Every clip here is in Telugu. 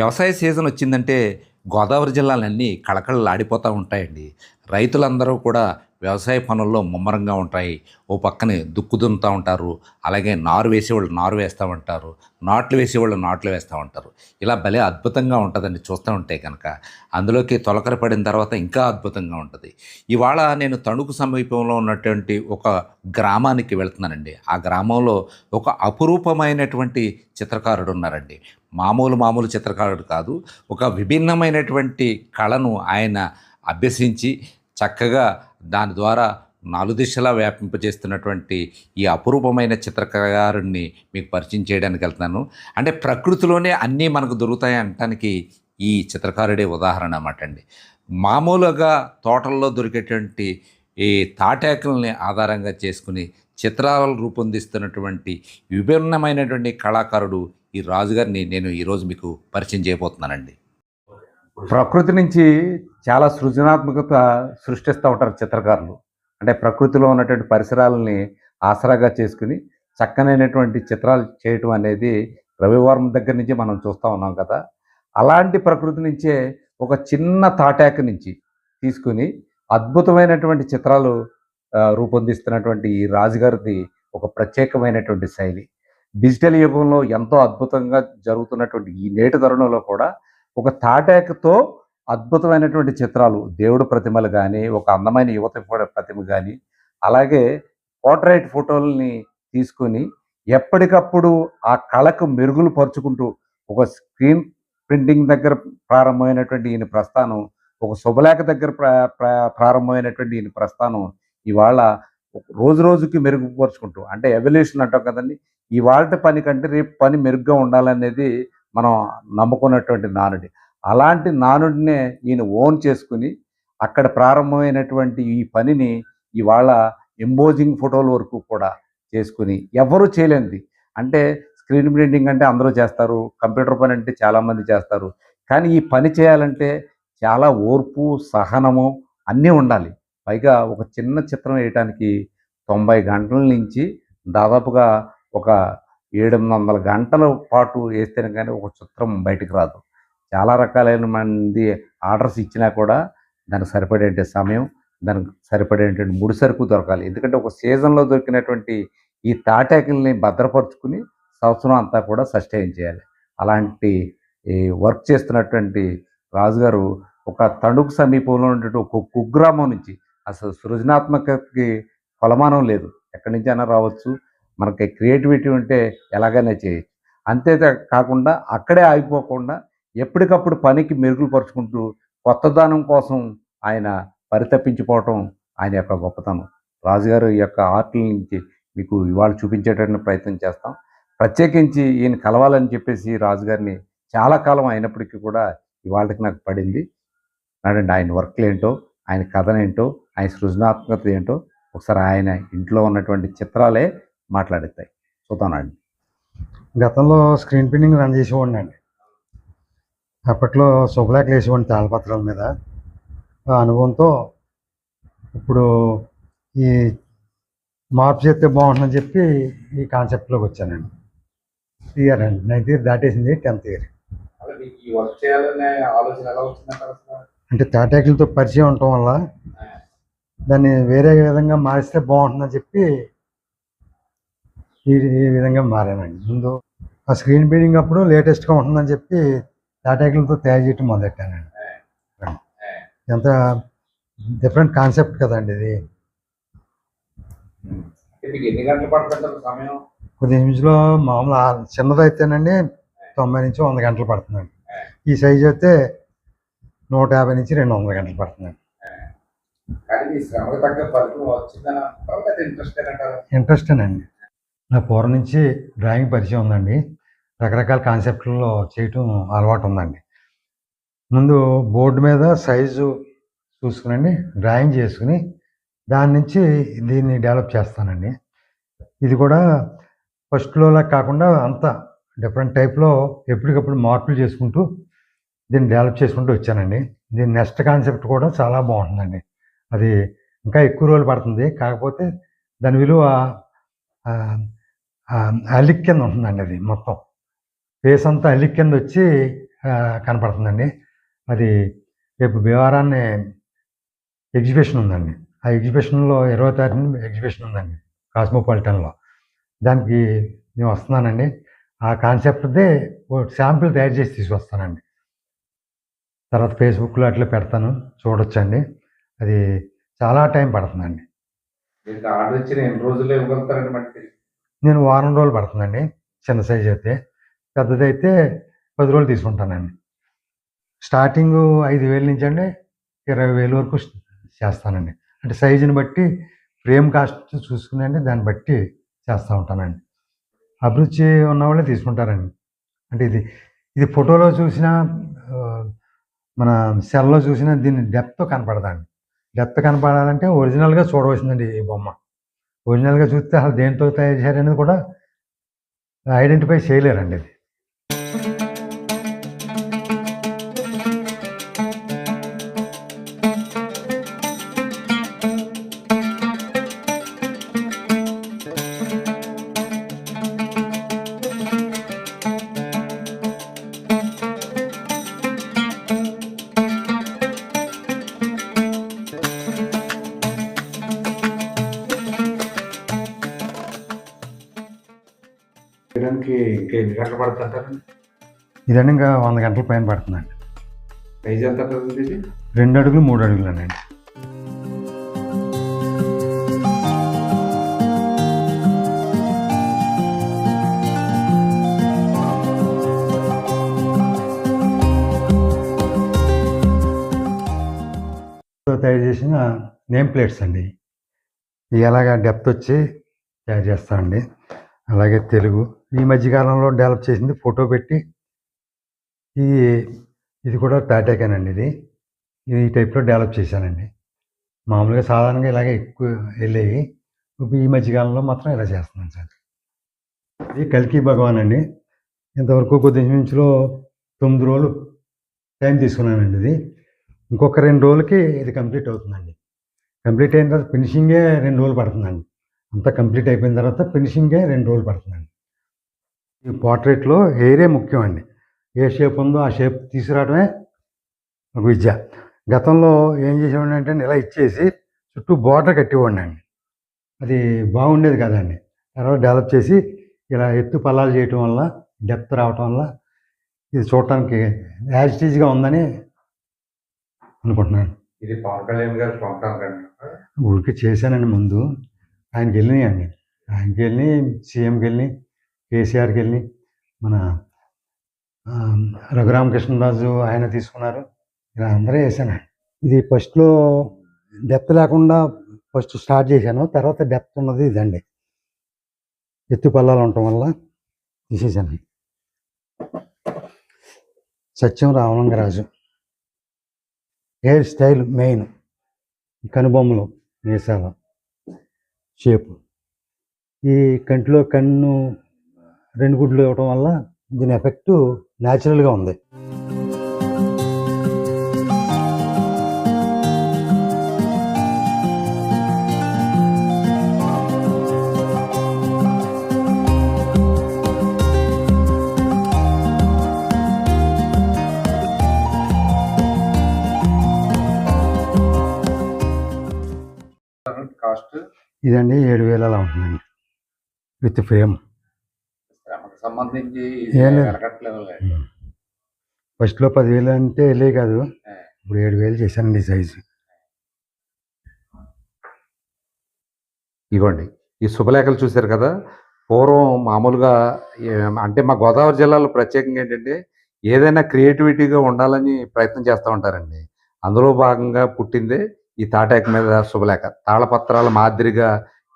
వ్యవసాయ సీజన్ వచ్చిందంటే గోదావరి జిల్లాలన్నీ కళకళలాడిపోతూ ఉంటాయండి. రైతులందరూ కూడా వ్యవసాయ పనుల్లో ముమ్మరంగా ఉంటాయి. ఓ పక్కనే దుక్కు దున్నుతూ ఉంటారు. అలాగే నారు వేసేవాళ్ళు నారు వేస్తూ ఉంటారు. నాట్లు వేసేవాళ్ళు నాట్లు వేస్తూ ఉంటారు. ఇలా భలే అద్భుతంగా ఉంటుందండి చూస్తూ ఉంటే కనుక అందులోకి తొలకర పడిన తర్వాత ఇంకా అద్భుతంగా ఉంటుంది. ఇవాళ నేను తణుకు సమీపంలో ఉన్నటువంటి ఒక గ్రామానికి వెళ్తున్నానండి. ఆ గ్రామంలో ఒక అపురూపమైనటువంటి చిత్రకారుడు ఉన్నారండి. మామూలు మామూలు చిత్రకారుడు కాదు. ఒక విభిన్నమైనటువంటి కళను ఆయన అభ్యసించి చక్కగా దాని ద్వారా నాలుగు దిశలా వ్యాపింపజేస్తున్నటువంటి ఈ అపురూపమైన చిత్రకారుడిని మీకు పరిచయం చేయడానికి వెళ్తున్నాను. అంటే ప్రకృతిలోనే అన్నీ మనకు దొరుకుతాయి అనటానికి ఈ చిత్రకారుడే ఉదాహరణ అన్నమాట అండి. మామూలుగా తోటల్లో దొరికేటువంటి ఈ తాటాకుల్ని ఆధారంగా చేసుకుని చిత్రాలు రూపొందిస్తున్నటువంటి విభిన్నమైనటువంటి కళాకారుడు ఈ రాజుగారిని నేను ఈరోజు మీకు పరిచయం చేయబోతున్నానండి. ప్రకృతి నుంచి చాలా సృజనాత్మకత సృష్టిస్తూ ఉంటారు చిత్రకారులు. అంటే ప్రకృతిలో ఉన్నటువంటి పరిసరాలని ఆసరాగా చేసుకుని చక్కనైనటువంటి చిత్రాలు చేయటం అనేది రవివారం దగ్గర నుంచి మనం చూస్తూ ఉన్నాం కదా. అలాంటి ప్రకృతి నుంచే ఒక చిన్న తాటాక నుంచి తీసుకుని అద్భుతమైనటువంటి చిత్రాలు రూపొందిస్తున్నటువంటి ఈ రాజుగారిది ఒక ప్రత్యేకమైనటువంటి శైలి. డిజిటల్ యుగంలో ఎంతో అద్భుతంగా జరుగుతున్నటువంటి ఈ నేటి తరుణంలో కూడా ఒక తాటాకుతో అద్భుతమైనటువంటి చిత్రాలు దేవుడు ప్రతిమలు కానీ ఒక అందమైన యువత ప్రతిమ కానీ అలాగే పోర్ట్రైట్ ఫోటోల్ని తీసుకొని ఎప్పటికప్పుడు ఆ కళకు మెరుగులు పరుచుకుంటూ ఒక స్క్రీన్ ప్రింటింగ్ దగ్గర ప్రారంభమైనటువంటి ఈయన ప్రస్థానం ఒక శుభలేఖ దగ్గర ప్రా- ప్రారంభమైనటువంటి ఈయన ప్రస్థానం ఇవాళ రోజు రోజుకి మెరుగుపరుచుకుంటూ అంటే ఎవల్యూషన్ అంటాం కదండి ఇవాళ పని కంటే రేపు పని మెరుగ్గా ఉండాలనేది మనం నమ్ముకున్నటువంటి నానుడి. అలాంటి నానుడినే ఈయన ఓన్ చేసుకుని అక్కడ ప్రారంభమైనటువంటి ఈ పనిని ఇవాళ ఎంబోజింగ్ ఫోటోల వరకు కూడా చేసుకుని ఎవరు చేయలేనిది. అంటే స్క్రీన్ ప్రింటింగ్ అంటే అందరూ చేస్తారు కంప్యూటర్ పని అంటే చాలామంది చేస్తారు. కానీ ఈ పని చేయాలంటే చాలా ఓర్పు సహనము అన్నీ ఉండాలి. పైగా ఒక చిన్న చిత్రం వేయటానికి తొంభై గంటల నుంచి దాదాపుగా ఒక ఏడెనిమిది వందల గంటల పాటు వేస్తేనే కానీ ఒక చిత్రం బయటకు రాదు. చాలా రకాలైన మంది ఆర్డర్స్ ఇచ్చినా కూడా దానికి సరిపడేంటి సమయం దానికి సరిపడేటువంటి ముడి సరుకు దొరకాలి. ఎందుకంటే ఒక సీజన్లో దొరికినటువంటి ఈ తాటాకుల్ని భద్రపరుచుకుని సంవత్సరం అంతా కూడా సస్టైన్ చేయాలి. అలాంటి ఈ వర్క్ చేస్తున్నటువంటి రాజుగారు ఒక తణుకు సమీపంలో ఉన్నటువంటి ఒక కుగ్రామం నుంచి అసలు సృజనాత్మకతకి కొలమానం లేదు. ఎక్కడి నుంచి అయినా రావచ్చు. మనకి క్రియేటివిటీ ఉంటే ఎలాగైనా చేయొచ్చు. అంతే కాకుండా అక్కడే ఆగిపోకుండా ఎప్పటికప్పుడు పనికి మెరుగులు పరుచుకుంటూ కొత్తదనం కోసం ఆయన పరితపించిపోవటం ఆయన యొక్క గొప్పతనం. రాజుగారు యొక్క ఆర్ట్ల నుంచి మీకు ఇవాళ చూపించేటటువంటి ప్రయత్నం చేస్తాం. ప్రత్యేకించి ఈయన కలవాలని చెప్పేసి రాజుగారిని చాలా కాలం అయినప్పటికీ కూడా ఇవాళకి నాకు పడింది. నాడండి ఆయన వర్క్లు ఏంటో ఆయన కథనేంటో ఆయన సృజనాత్మకత ఏంటో ఒకసారి ఆయన ఇంట్లో ఉన్నటువంటి చిత్రాలే మాట్లాడతాయి చూద్దానండి గతంలో స్క్రీన్ ప్రింటింగ్ రన్ చేసేవాడిని అండి. అప్పట్లో శుభలేఖలు వేసేవాడిని తాళపత్రాల మీద. ఆ అనుభవంతో ఇప్పుడు ఈ మార్పు చేస్తే బాగుంటుందని చెప్పి ఈ కాన్సెప్ట్లోకి వచ్చానండి. ఇయర్ అండి. నైన్త్ ఇయర్ దాటేసింది టెన్త్ ఇయర్ అంటే తాటాకులతో పరిచయం ఉండటం వల్ల దాన్ని వేరే విధంగా మారిస్తే బాగుంటుందని చెప్పి ఈ ఈ విధంగా మారానండి. ముందు ఆ స్క్రీన్ ప్రింటింగ్ అప్పుడు లేటెస్ట్గా ఉంటుందని చెప్పి తాటాకులతో తయారు చేయటం మొదలెట్టానండి. ఎంత డిఫరెంట్ కాన్సెప్ట్ కదండి ఇది. ఎన్ని గంటలు సమయం? కొద్ది నిమిషంలో మామూలు చిన్నదైతేనండి తొంభై నుంచి వంద గంటలు పడుతుందండి. ఈ సైజ్ అయితే నూట యాభై నుంచి రెండు వందల గంటలు పడుతుందండి. ఇంట్రెస్ట్ అండి నా పూర్వం నుంచి డ్రాయింగ్ పరిచయం ఉందండి. రకరకాల కాన్సెప్ట్లలో చేయటం అలవాటు ఉందండి ముందు బోర్డు మీద సైజు చూసుకునండి డ్రాయింగ్ చేసుకుని దాని నుంచి దీన్ని డెవలప్ చేస్తానండి. ఇది కూడా ఫస్ట్లోలా కాకుండా అంత డిఫరెంట్ టైప్లో ఎప్పటికప్పుడు మార్పులు చేసుకుంటూ దీన్ని డెవలప్ చేసుకుంటూ వచ్చానండి. దీని నెక్స్ట్ కాన్సెప్ట్ కూడా చాలా బాగుంటుందండి. అది ఇంకా ఎక్కువ రోజులు పడుతుంది. కాకపోతే దాని విలువ అలిక్ కింద ఉంటుందండి అది మొత్తం. ఫేస్ అంతా అలిక్ కింద వచ్చి కనపడుతుందండి. అది రేపు భీమవరాన్ని ఎగ్జిబిషన్ ఉందండి ఆ ఎగ్జిబిషన్లో ఇరవై తారీఖున ఎగ్జిబిషన్ ఉందండి కాస్మోపాలిటన్లో. దానికి నేను వస్తున్నానండి. ఆ కాన్సెప్ట్దే ఓ శాంపిల్ తయారు చేసి తీసుకొస్తానండి. తర్వాత ఫేస్బుక్లో అట్లా పెడతాను. చూడొచ్చండి. అది చాలా టైం పడుతుందండి. ఆర్డర్ ఇచ్చిన ఎన్ని రోజుల్లో ఇవ్వగలుగుతారండి మనకి నేను వారం రోజులు పడుతుందండి చిన్న సైజ్ అయితే. పెద్దదైతే పది రోజులు తీసుకుంటానండి. స్టార్టింగ్ ఐదు వేల నుంచి అండి ఇరవై వేలు వరకు చేస్తానండి. అంటే సైజుని బట్టి ఫ్రేమ్ కాస్ట్ చూసుకునండి దాన్ని బట్టి చేస్తూ ఉంటానండి. అభిరుచి ఉన్న వాళ్ళే తీసుకుంటారండి. అంటే ఇది ఇది ఫోటోలో చూసిన మన సెల్లో చూసిన దీని డెప్త్ కనపడదండి. డెప్త్ కనపడాలంటే ఒరిజినల్గా చూడవలసిందండి ఈ బొమ్మ. ఒరిజినల్గా చూస్తే అసలు దేంతో తయారు చేశారనేది కూడా ఐడెంటిఫై చేయలేరండి ఇది చేయడానికి ఇంకా ఎన్ని గంటలు పడుతుంటారండి? ఇదండి ఇంకా వంద గంటల పైన పడుతుందండి. సైజ్ ఎంత ఉంటుంది ఇది? రెండు అడుగులు మూడు అడుగులండి తో తయారు చేసిన నేమ్ ప్లేట్స్ అండి. ఇవి ఎలాగా డెప్త్ వచ్చి తయారు చేస్తామండి అలాగే తెలుగు. ఈ మధ్యకాలంలో డెవలప్ చేసింది ఫోటో పెట్టి. ఈ ఇది కూడా టాటాకేనండి ఇది ఇది. ఈ టైప్లో డెవలప్ చేశానండి. మామూలుగా సాధారణంగా ఇలాగే ఎక్కువ వెళ్ళేవి. ఇప్పుడు ఈ మధ్యకాలంలో మాత్రం ఇలా చేస్తున్నాను సార్. ఇది కల్కి భగవాన్ అండి ఇంతవరకు కొద్ది నిమిషంలో తొమ్మిది రోజులు టైం తీసుకున్నానండి ఇది. ఇంకొక రెండు రోజులకి ఇది కంప్లీట్ అవుతుందండి. కంప్లీట్ అయిన తర్వాత ఫినిషింగే రెండు రోజులు పడుతుందండి. అంతా కంప్లీట్ అయిపోయిన తర్వాత ఫినిషింగే రెండు రోజులు పడుతుందండి. ఈ పోర్ట్రేట్లో హెయిరే ముఖ్యం అండి. ఏ షేప్ ఉందో ఆ షేప్ తీసుకురావడమే ఒక విద్య. గతంలో ఏం చేసేవాడిని అంటే ఇలా ఇచ్చేసి చుట్టూ బార్డర్ కట్టేవాడిని అండి. అది బాగుండేది కదండి. తర్వాత డెవలప్ చేసి ఇలా ఎత్తు పల్లాలు చేయటం వల్ల డెప్త్ రావటం వల్ల ఇది చూడటానికి యాజిటీజ్గా ఉందని అనుకుంటున్నాను. ఇది పవన్ కళ్యాణ్ గారు ఊరికి చేశానండి ముందు. ఆయనకి అండి ఆయనకి వెళ్ళి సీఎంకి వెళ్ళి కేసీఆర్కి వెళ్ళి మన రఘురామకృష్ణరాజు ఆయన తీసుకున్నారు. ఇలా అందరూ వేసానండి ఇది ఫస్ట్లో డెప్త్ లేకుండా ఫస్ట్ స్టార్ట్ చేశాను. తర్వాత డెప్త్ ఉన్నది ఇదండి. ఎత్తు పల్లాలు ఉండటం వల్ల తీసేసాను Satyam Ramalingaraju hair style main. కనుబొమ్మలు మీసాల షేపు ఈ కంటిలో కన్ను రెండు గుడ్లు ఇవ్వటం వల్ల దీని ఎఫెక్ట్ న్యాచురల్గా ఉంది. ఇదండి ఏడు వేలు అలా ఉంటుందండి. విత్ ఫ్రేమ్ సంబంధించి ఏం లేదు. వెనకట్లేదు ఫస్ట్లో పదివేలు అంటే వెళ్ళే కాదు. ఇప్పుడు ఏడు వేలు చేశానండి సైజు ఇగోండి. ఈ శుభలేఖలు చూశారు కదా? పూర్వం మామూలుగా అంటే మా గోదావరి జిల్లాలో ప్రత్యేకంగా ఏంటంటే ఏదైనా క్రియేటివిటీగా ఉండాలని ప్రయత్నం చేస్తూ ఉంటారండి. అందులో భాగంగా పుట్టిందే ఈ తాటాక్ మీద శుభలేఖ. తాళపత్రాల మాదిరిగా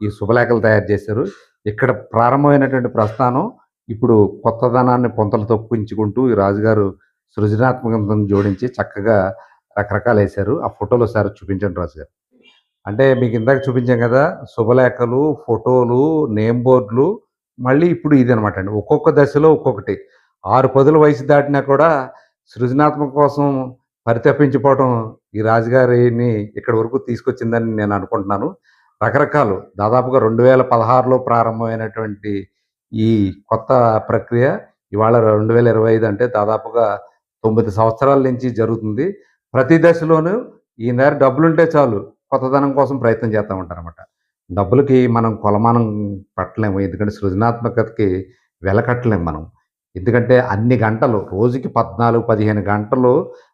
ఈ శుభలేఖలు తయారు చేశారు. ఇక్కడ ప్రారంభమైనటువంటి ప్రస్థానం ఇప్పుడు కొత్తదనాన్ని పొంతలు తొక్కించుకుంటూ ఈ రాజుగారు సృజనాత్మకతను జోడించి చక్కగా రకరకాలు వేశారు. ఆ ఫోటోలు ఒకసారి చూపించండి రాజుగారు. అంటే మీకు ఇందాక చూపించాం కదా శుభలేఖలు ఫోటోలు నేమ్ బోర్డులు మళ్ళీ ఇప్పుడు ఇది అనమాట అండి. ఒక్కొక్క దశలో ఒక్కొక్కటి. ఆరు పదుల వయసు దాటినా కూడా సృజనాత్మక కోసం పరితపించిపోవడం ఈ రాజుగారిని ఇక్కడి వరకు తీసుకొచ్చిందని నేను అనుకుంటున్నాను. రకరకాలు. దాదాపుగా రెండు వేల పదహారులో ప్రారంభమైనటువంటి ఈ కొత్త ప్రక్రియ ఇవాళ రెండు వేల ఇరవై ఐదు అంటే దాదాపుగా తొమ్మిది సంవత్సరాల నుంచి జరుగుతుంది. ప్రతి దశలోనూ ఈ నేర డబ్బులుంటే చాలు కొత్తదనం కోసం ప్రయత్నం చేస్తూ ఉంటారనమాట డబ్బులకి మనం కొలమానం పట్టలేము. ఎందుకంటే సృజనాత్మకతకి వెలకట్టలేము మనం. ఎందుకంటే అన్ని గంటలు రోజుకి పద్నాలుగు పదిహేను గంటలు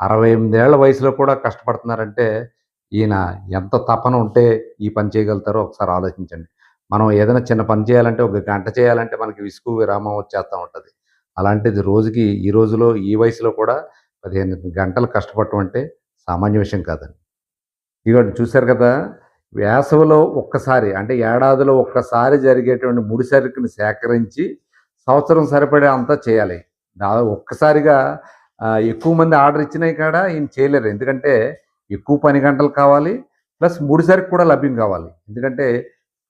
అరవై ఎనిమిదేళ్ళ వయసులో కూడా కష్టపడుతున్నారంటే ఈయన ఎంత తపన ఉంటే ఈ పని చేయగలుగుతారో ఒకసారి ఆలోచించండి. మనం ఏదైనా చిన్న పని చేయాలంటే ఒక గంట చేయాలంటే మనకి విసుగు విరామం వచ్చేస్తూ ఉంటుంది. అలాంటిది రోజుకి ఈ రోజులో ఈ వయసులో కూడా పదిహేను గంటలు కష్టపడటం అంటే సామాన్య విషయం కాదండి. ఇదిగోండి చూశారు కదా వేసవిలో ఒక్కసారి అంటే ఏడాదిలో ఒక్కసారి జరిగేటువంటి ముడి సరుకుని సేకరించి సంవత్సరం సరిపడే అంతా చేయాలి. దాదాపు ఒక్కసారిగా ఎక్కువ మంది ఆర్డర్ ఇచ్చినాయి కాడ ఈయన చేయలేరు. ఎందుకంటే ఎక్కువ పని గంటలు కావాలి ప్లస్ ముడి కూడా లభ్యం కావాలి. ఎందుకంటే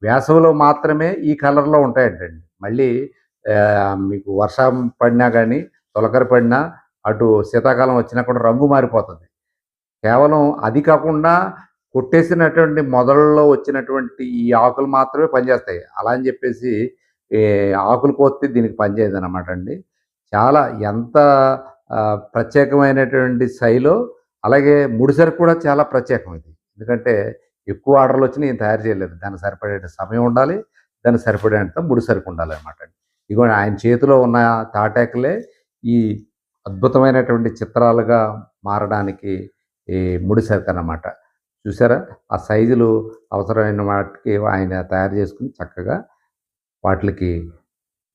వేసవిలో మాత్రమే ఈ కలర్లో ఉంటాయంటండి. మళ్ళీ మీకు వర్షం పడినా కానీ తొలకరి పడినా అటు శీతాకాలం వచ్చినా కూడా రంగు మారిపోతుంది. కేవలం అది కాకుండా కొట్టేసినటువంటి మొదలలో వచ్చినటువంటి ఈ ఆకులు మాత్రమే పనిచేస్తాయి. అలా అని చెప్పేసి ఆకులు కోస్తే దీనికి పనిచేయదు అనమాట అండి. చాలా ఎంత ప్రత్యేకమైనటువంటి శైలో అలాగే ముడిసరుకు కూడా చాలా ప్రత్యేకం ఇది. ఎందుకంటే ఎక్కువ ఆర్డర్లు వచ్చి నేను తయారు చేయలేదు. దానికి సరిపడే సమయం ఉండాలి దానికి సరిపడేంత ముడిసరుకు ఉండాలి అనమాట అండి. ఇగో ఆయన చేతిలో ఉన్న తాటాకులే ఈ అద్భుతమైనటువంటి చిత్రాలుగా మారడానికి ఈ ముడిసరుకు అనమాట చూసారా? ఆ సైజులు అవసరమైన వాటికి ఆయన తయారు చేసుకుని చక్కగా వాటికి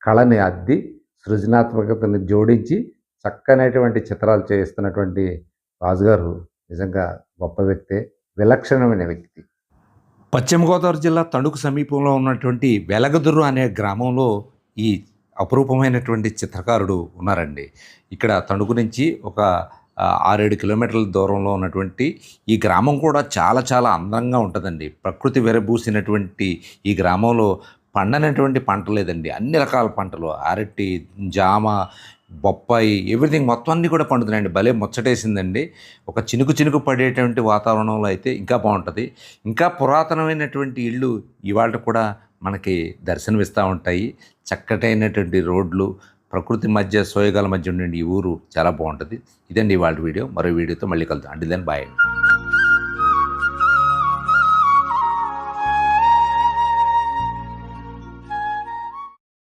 కళని అద్ది సృజనాత్మకతని జోడించి చక్కనైనటువంటి చిత్రాలు చేస్తున్నటువంటి రాజుగారు నిజంగా గొప్ప వ్యక్తే విలక్షణమైన వ్యక్తి. పశ్చిమ గోదావరి జిల్లా తణుకు సమీపంలో ఉన్నటువంటి వెలగదుర్రు అనే గ్రామంలో ఈ అపురూపమైనటువంటి చిత్రకారుడు ఉన్నారండి. ఇక్కడ తణుకు నుంచి ఒక ఆరేడు కిలోమీటర్ల దూరంలో ఉన్నటువంటి ఈ గ్రామం కూడా చాలా చాలా అందంగా ఉంటుందండి. ప్రకృతి వెరబూసినటువంటి ఈ గ్రామంలో పండనటువంటి పంట లేదండి అన్ని రకాల పంటలు. అరటి జామ బొప్పాయి ఎవ్రీథింగ్ మొత్తం అన్నీ కూడా పండుతున్నాయండి. భలే ముచ్చటేసిందండి. ఒక చినుకు చినుకు పడేటువంటి వాతావరణంలో అయితే ఇంకా బాగుంటుంది. ఇంకా పురాతనమైనటువంటి ఇళ్ళు ఇవాళ కూడా మనకి దర్శనమిస్తూ ఉంటాయి. చక్కటైనటువంటి రోడ్లు ప్రకృతి మధ్య సోయగాల మధ్య ఉండే ఈ ఊరు చాలా బాగుంటుంది. ఇదండి ఇవాళ వీడియో. మరో వీడియోతో మళ్ళీ కలుద్దాం. అంటే దాన్ని బాయ్